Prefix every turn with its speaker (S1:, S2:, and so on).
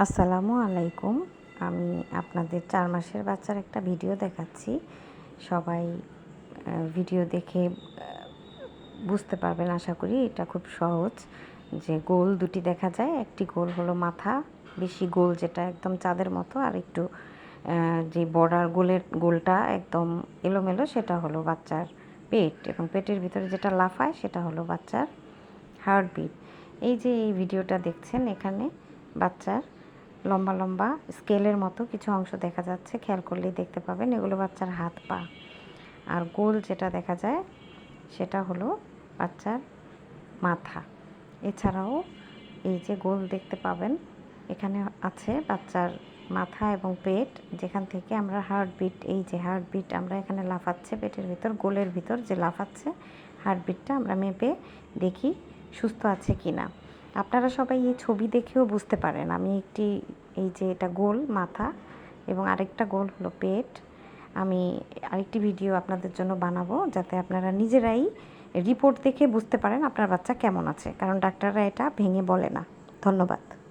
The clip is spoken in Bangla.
S1: আসসালামু আলাইকুম। আমি আপনাদের চার মাসের বাচ্চার একটা ভিডিও দেখাচ্ছি। সবাই ভিডিও দেখে বুঝতে পারবেন আশা করি এটা খুব সহজ যে গোল দুটি দেখা যায়। একটি গোল হলো মাথা, বেশি গোল যেটা একদম চাঁদের মতো, আর একটু যে বর্ডার গোলের গোলটা একদম এলোমেলো সেটা হলো বাচ্চার পেট এবং পেটের ভিতরে যেটা লাফায় সেটা হলো বাচ্চার হার্টবিট। এই যে এই ভিডিওটা দেখছেন এখানে বাচ্চার লম্বা লম্বা স্কেলের মতো কিছু অংশ দেখা যাচ্ছে। খেয়াল করলেই দেখতে পাবেন, এগুলো বাচ্চার হাত পা। আর গোল যেটা দেখা যায়, সেটা হলো বাচ্চার মাথা। এছাড়াও এই যে গোল দেখতে পাবেন, এখানে আছে বাচ্চার মাথা এবং পেট। যেখান থেকে আমরা হার্টবিট, এই যে হার্টবিট আমরা এখানে লাফাচ্ছে, পেটের ভিতর, গোলের ভিতর যে লাফাচ্ছে, হার্টবিটটা আমরা মেপে দেখি সুস্থ আছে কি না আপনারা সবাই এই ছবি দেখেও বুঝতে পারেন। আমি একটি, এই যে এটা গোল মাথা এবং আরেকটা গোল হলো পেট। আমি আরেকটি ভিডিও আপনাদের জন্য বানাবো যাতে আপনারা নিজেরাই রিপোর্ট দেখে বুঝতে পারেন আপনার বাচ্চা কেমন আছে। কারণ ডাক্তাররা এটা ভেঙে বলে না। ধন্যবাদ।